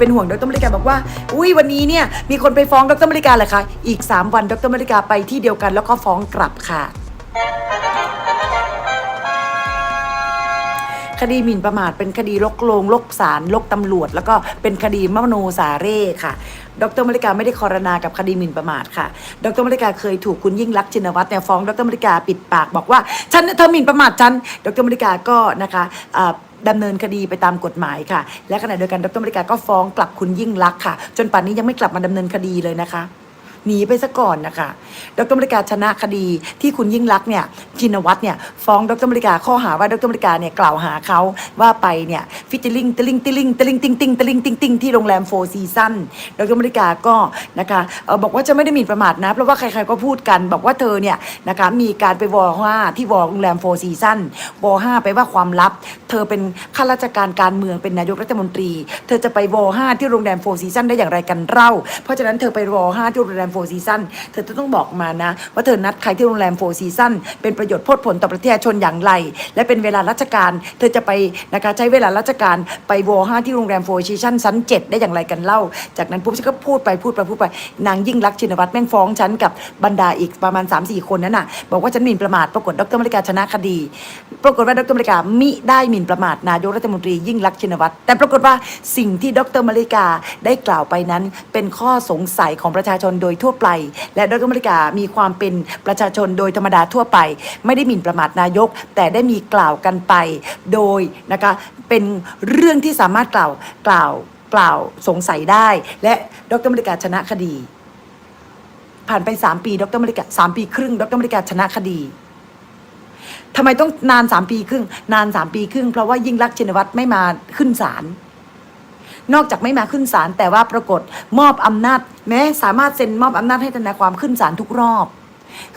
เป็นห่วงดรมริกาบอกว่า อุ้ยวันนี้เนี่ยมีคนไปฟ้องดรมริกาเลยค่ะอีก 3 วันดรมริกาไปที่เดียวกันแล้วก็ฟ้องกลับค่ะคดีหมิ่นประมาทเป็นคดีลกโลงลกศาลลกตำรวจ แล้วก็เป็นคดีมโนสาเร่ค่ะ ดรมริกาไม่ได้คอรนากับคดีหมิ่นประมาทค่ะ ดรมริกาเคยถูกคุณยิ่งรักชินวัตรเนี่ยฟ้อง ดรมริกาปิดปากบอกว่า ฉันเธอหมิ่นประมาทฉัน ดรมริกาก็นะคะอ่า ดำเนินคดีไปตามกฎหมายค่ะ และขณะเดียวกันดรมริกาก็ฟ้องกลับคุณยิ่งรักษณ์ค่ะ จนป่านนี้ยังไม่กลับมาดำเนินคดีเลยนะคะหนีไปซะก่อนนะคะ ดรมริกาชนะคดีที่คุณยิ่งรักษณ์เนี่ย ชินวัตรเนี่ยฟ้องดรมริกาข้อหาว่าดรมริกาเนี่ยกล่าวหาเขาว่าไปเนี่ยฟิชเชอร์ลิงตะลิงตะลิงตะลิงติงติงตะลิงติงติงที่โรงแรมโฟร์ซีซั่นดรมริกาก็นะคะเออบอกว่าจะไม่ได้หมิ่นประมาทนะ เพราะว่าใครๆก็พูดกันบอกว่าเธอเนี่ยนะคะมีการไปวอห้าที่วอโรงแรมโฟร์ซีซั่นวอห้าไปว่าความลับ เธอเป็นข้าราชการการเมืองเป็นนายกรัฐมนตรี เธอจะไปวอห้าที่โรงแรมโฟร์ซีซั่นได้อย่างไรกันเล่า เพราะฉะนั้นเธอไปวอห้าที่โรงแรมโฟซีซันเธอจะต้องบอกมานะ ว่าเธอนัดใครที่โรงแรมโฟซีซันเป็นประโยชน์โพดผลต่อประเทศชนอย่างไร และเป็นเวลาราชการ เธอจะไปนะคะใช้เวลาราชการไปวอห้าที่โรงแรมโฟซีซันชั้นเจ็ดได้อย่างไรกันเล่า จากนั้นปุ๊บฉันก็พูดไปพูดไปพูดไปนางยิ่งรักชินวัตรแม่งฟ้องฉันกับบรรดาอีกประมาณ 3-4 คนนั้นน่ะบอกว่าฉันหมิ่นประมาทปรากฏดรมริกาชนะคดี ปรากฏว่าดรมริกามิได้หมิ่นประมาทนายกรัฐมนตรียิ่งรักชินวัตรแต่ปรากฏว่าสิ่งที่ดรมริกาได้กล่าวไปนั้น เป็นข้อสงสัยของประชาชนโดยทั่วไป และดรมริกามีความเป็นประชาชนโดยธรรมดาทั่วไปไม่ได้หมิ่นประมาทนายก แต่ได้มีกล่าวกันไป โดยนะคะเป็นเรื่องที่สามารถกล่าวกล่าวกล่าวสงสัยได้ และดรมริกาชนะคดี ผ่านไป 3 ปี ดรมริกาสามปีครึ่ง ดรมริกาชนะคดีทำไมต้องนานสามปีครึ่ง นานสามปีครึ่ง เพราะว่ายิ่งรักชินวัตรไม่มาขึ้นศาลนอกจากไม่มาขึ้นศาลแต่ว่าปรากฏมอบอำนาจ แม้สามารถเซ็นมอบอำนาจให้ทนายความขึ้นศาลทุกรอบ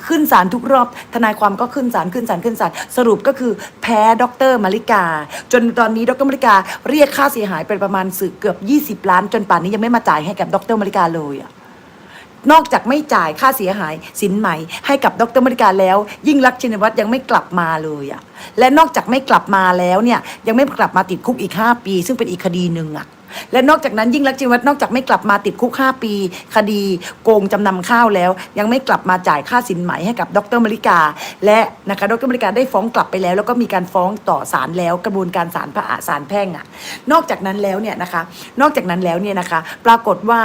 ขึ้นศาลทุกรอบ ทนายความก็ขึ้นศาลขึ้นศาลขึ้นศาลสรุปก็คือแพ้ดรมาริกา จนตอนนี้ดรมาริกาเรียกค่าเสียหายเป็นประมาณสื่อเกือบ 20 ล้าน จนป่านนี้ยังไม่มาจ่ายให้กับดรมาริกาเลยอะนอกจากไม่จ่ายค่าเสียหายสินไหมให้กับดรมริกาแล้ว ยิ่งรักชินวัตรยังไม่กลับมาเลยอะและนอกจากไม่กลับมาแล้วเนี่ยยังไม่กลับมาติดคุกอีก 5 ปี ซึ่งเป็นอีกคดีหนึ่งอะ และนอกจากนั้นยิ่งรักชินวัตรนอกจากไม่กลับมาติดคุก 5 ปี คดีโกงจำนำข้าวแล้ว ยังไม่กลับมาจ่ายค่าสินไหมให้กับดรมริกา และนะคะดรมริกาได้ฟ้องกลับไปแล้ว แล้วก็มีการฟ้องต่อศาลแล้วกระบวนการศาลพระอาศาลแพ่งอะนอกจากนั้นแล้วเนี่ยนะคะ นอกจากนั้นแล้วเนี่ยนะคะ ปรากฏว่า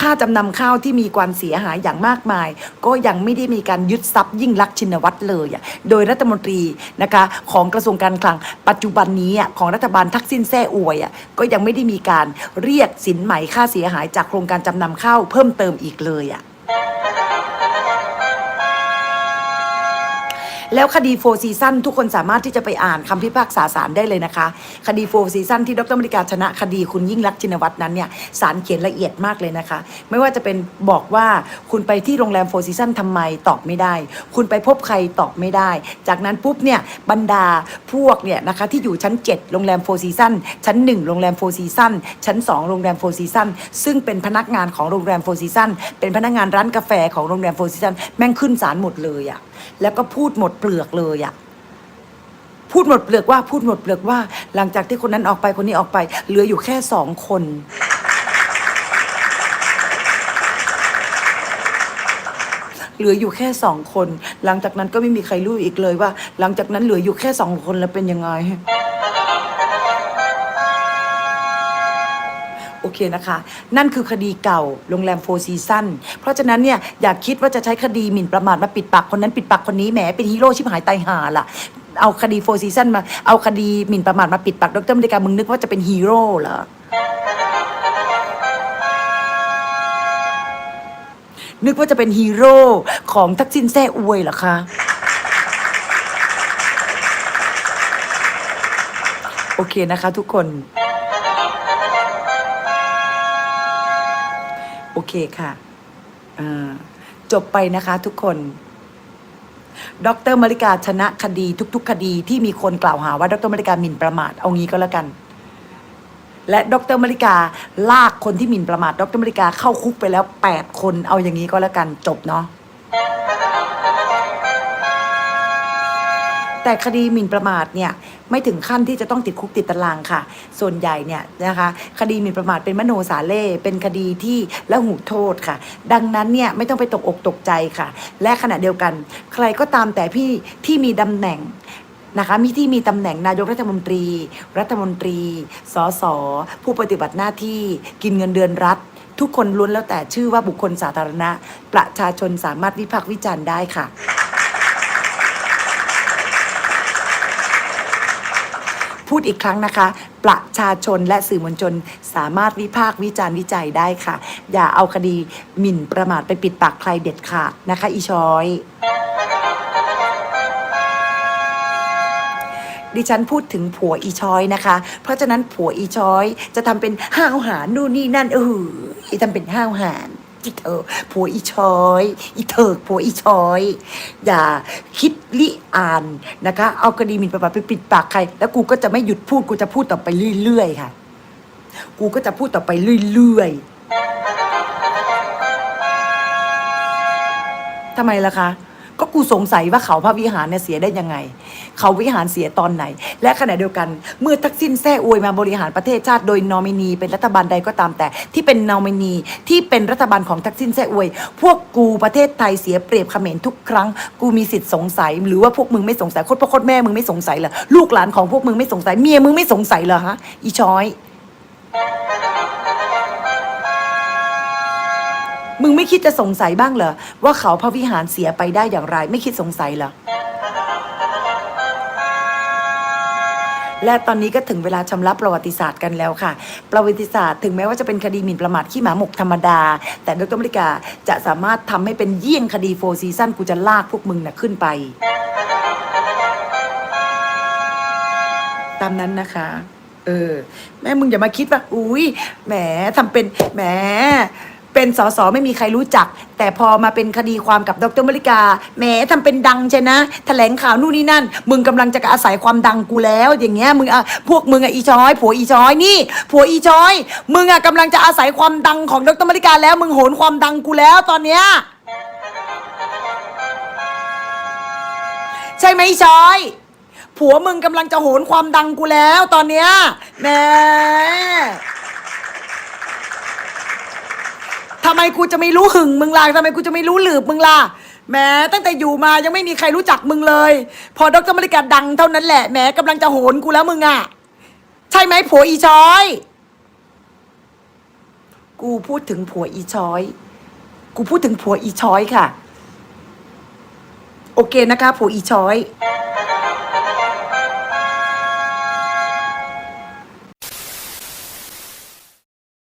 ค่าจำนำข้าวที่มีความเสียหายอย่างมากมาย ก็ยังไม่ได้มีการยึดทรัพย์ยิ่งลักษณ์ชินวัตรเลยอะโดยรัฐมนตรีนะคะของกระทรวงการคลัง ปัจจุบันนี้อะของรัฐบาลทักษิณแซ่อวยอะก็ยังไม่ได้มีการเรียกสินใหม่ค่าเสียหายจากโครงการจำนำข้าวเพิ่มเติมอีกเลยอะ แล้วคดีโฟซีซันทุกคนสามารถที่จะไปอ่านคำพิพากษาศาลได้เลยนะคะ คดีโฟซีซันที่ดรมริกาชนะคดีคุณยิ่งรักษณ์ชินวัตรนั้นเนี่ยศาลเขียนละเอียดมากเลยนะคะ ไม่ว่าจะเป็นบอกว่าคุณไปที่โรงแรมโฟซีซันทำไมตอบไม่ได้ คุณไปพบใครตอบไม่ได้ จากนั้นปุ๊บเนี่ยบรรดาพวกเนี่ยนะคะที่อยู่ชั้น 7 โรงแรมโฟซีซันชั้น 1 โรงแรมโฟซีซันชั้น 2 โรงแรมโฟซีซันซึ่งเป็นพนักงานของโรงแรมโฟซีซันเป็นพนักงานร้านกาแฟของโรงแรมโฟซีซันแม่งขึ้นศาลหมดเลยอะแล้วก็พูดหมดเปลือกเลยอะพูดหมดเปลือกว่าพูดหมดเปลือกว่า หลังจากที่คนนั้นออกไปคนนี้ออกไป เหลืออยู่แค่สองคน เหลืออยู่แค่สองคน หลังจากนั้นก็ไม่มีใครรู้อีกเลยว่า หลังจากนั้นเหลืออยู่แค่สองคนแล้วเป็นยังไง โอเคนะคะ นั่นคือคดีเก่าโรงแรมโฟซีซันเพราะฉะนั้นเนี่ยอย่าคิดว่าจะใช้คดีหมิ่นประมาทมาปิดปากคนนั้นปิดปากคนนี้แหมเป็นฮีโร่ชิบหายตายห่าล่ะเอาคดีโฟซีซันมาเอาคดีหมิ่นประมาทมาปิดปากดรมริกามึงนึกว่าจะเป็นฮีโร่เหรอนึกว่าจะเป็นฮีโร่ของทักษิณแซ่อวยเหรอคะโอเคนะคะทุกคน เคค่ะจบไปนะคะทุกคนดรมริกาชนะคดีทุก ๆ คดีที่มีคนกล่าวหาว่าดรมริกาหมิ่นประมาทเอางี้ก็แล้วกัน และดรมริกาลากคนที่หมิ่นประมาทดรมริกาเข้าคุกไปแล้ว 8 คนเอาอย่างนี้ก็แล้วกันจบเนาะ แต่คดีหมิ่นประมาทเนี่ยไม่ถึงขั้นที่จะต้องติดคุกติดตารางค่ะ ส่วนใหญ่เนี่ยนะคะคดีหมิ่นประมาทเป็นมโนสาเล่เป็นคดีที่ละหูโทษค่ะ ดังนั้นเนี่ยไม่ต้องไปตกอกตกใจค่ะ และขณะเดียวกัน ใครก็ตามแต่พี่ที่มีตำแหน่งนะคะมีที่มีตำแหน่งนายกรัฐมนตรี รัฐมนตรี สส ผู้ปฏิบัติหน้าที่กินเงินเดือนรัฐ ทุกคนล้วนแล้วแต่ชื่อว่าบุคคลสาธารณะ ประชาชนสามารถวิพากษ์วิจารณ์ได้ค่ะ พูดอีกครั้งนะคะ ประชาชนและสื่อมวลชนสามารถวิพากษ์วิจารณ์วิจัยได้ค่ะ อย่าเอาคดีหมิ่นประมาทไปปิดปากใครเด็ดขาดนะคะ อีชอยดิฉันพูดถึงผัวอีชอยนะคะ เพราะฉะนั้นผัวอีชอยจะทำเป็นห้าวหาญนู่นนี่นั่นเอออีทำเป็นห้าวหาญ อีเธอผัวอีชอย อีเถิกผัวอีชอย อย่าคิดลิอ่านนะคะ เอากรดีหมิ่นประมาทไปปิดปากใคร แล้วกูก็จะไม่หยุดพูด กูจะพูดต่อไปเรื่อยๆค่ะ กูก็จะพูดต่อไปเรื่อยๆทำไมล่ะคะ ก็กูสงสัยว่าเขาพระวิหารเนี่ยเสียได้ยังไง เขาวิหารเสียตอนไหน และขณะเดียวกัน เมื่อทักษิณแท้อวยมาบริหารประเทศชาติโดยนอมินีเป็นรัฐบาลใดก็ตามแต่ ที่เป็นนอมินีที่เป็นรัฐบาลของทักษิณแท้อวย พวกกูประเทศไทยเสียเปรียบเขมรทุกครั้ง กูมีสิทธิ์สงสัย หรือว่าพวกมึงไม่สงสัยโคตรพ่อโคตรแม่มึงไม่สงสัยเหรอลูกหลานของพวกมึงไม่สงสัยเมียมึงไม่สงสัยเหรอฮะอีช้อย มึงไม่คิดจะสงสัยบ้างเหรอ ว่าเขาพระวิหารเสียไปได้อย่างไร ไม่คิดสงสัยเหรอ และตอนนี้ก็ถึงเวลาชำระประวัติศาสตร์กันแล้วค่ะ ประวัติศาสตร์ถึงแม้ว่าจะเป็นคดีหมิ่นประมาทขี้หมาหมกธรรมดา แต่ดรมริกาจะสามารถทำให้เป็นเยี่ยงคดีโฟซีซั่นกูจะลากพวกมึงน่ะขึ้นไป ตามนั้นนะคะเออแม่มึงอย่ามาคิดว่า อุ้ยแหมทำเป็นแหม เป็นสสไม่มีใครรู้จัก แต่พอมาเป็นคดีความกับดรมริกาแหมทำเป็นดังใช่นะแถลงข่าวนู่นนี่นั่น มึงกำลังจะอาศัยความดังกูแล้ว อย่างเงี้ยมึงอะพวกมึงอะอีช้อย ผัวอีช้อยนี่ ผัวอีช้อย มึงอะกำลังจะอาศัยความดังของดรมริกาแล้ว มึงโหนความดังกูแล้วตอนเนี้ยใช่ไหมอีช้อยผัวมึงกำลังจะโหนความดังกูแล้วตอนเนี้ยแหม ทำไมกูจะไม่รู้หึงมึงล่ะทำไมกูจะไม่รู้หลืบมึงล่ะแหมตั้งแต่อยู่มายังไม่มีใครรู้จักมึงเลย พอดรมริกาดังเท่านั้นแหละแหมกำลังจะโหนกูแล้วมึงอะ ใช่ไหมผัวอีช้อย กูพูดถึงผัวอีช้อย กูพูดถึงผัวอีช้อยค่ะ โอเคนะคะผัวอีช้อย